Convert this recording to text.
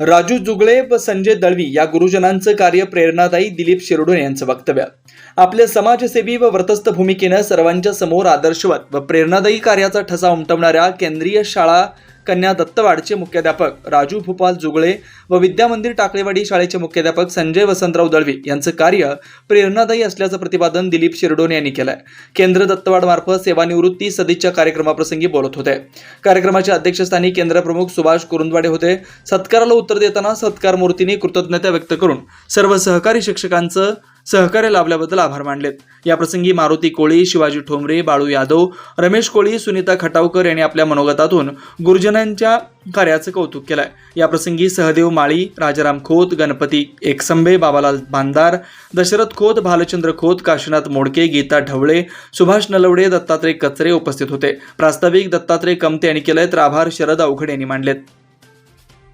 राजू जुगळे व संजय दळवी या गुरुजनांचं कार्य प्रेरणादायी दिलीप शिरडोणे यांचं वक्तव्य. आपल्या समाजसेवी व व्रतस्थ भूमिकेनं सर्वांच्या समोर आदर्शवत व प्रेरणादायी कार्याचा ठसा उमटवणाऱ्या केंद्रीय शाळा कन्या दत्तवाडचे मुख्याध्यापक राजू भूपाल जुगळे व विद्यामंदिर टाकळेवाडी शाळेचे मुख्याध्यापक संजय वसंतराव दळवी यांचं कार्य प्रेरणादायी असल्याचं प्रतिपादन दिलीप शिरडोणे यांनी केलंय. केंद्र दत्तवाड मार्फत सेवानिवृत्ती सदिच्छा कार्यक्रमाप्रसंगी बोलत होते. कार्यक्रमाच्या अध्यक्षस्थानी केंद्रप्रमुख सुभाष कुरुंदवाडे होते. सत्काराला उत्तर देताना सत्कार मूर्तीने कृतज्ञता व्यक्त करून सर्व सहकारी शिक्षकांचं सहकार्य लाभल्याबद्दल आभार मानलेत. याप्रसंगी मारुती कोळी शिवाजी ठोंबरे बाळू यादव रमेश कोळी सुनीता खटावकर यांनी आपल्या मनोगतातून गुरुजनांच्या कार्याचं कौतुक केलंय. याप्रसंगी सहदेव माळी राजाराम खोत गणपती एकसंबे बाबालाल बांदार दशरथ खोत भालचंद्र खोत काशीनाथ मोडके गीता ढवळे सुभाष नलवडे दत्तात्रय कचरे उपस्थित होते. प्रास्ताविक दत्तात्रय कमते यांनी केलंय तर आभार शरद अवघड यांनी मांडलेत.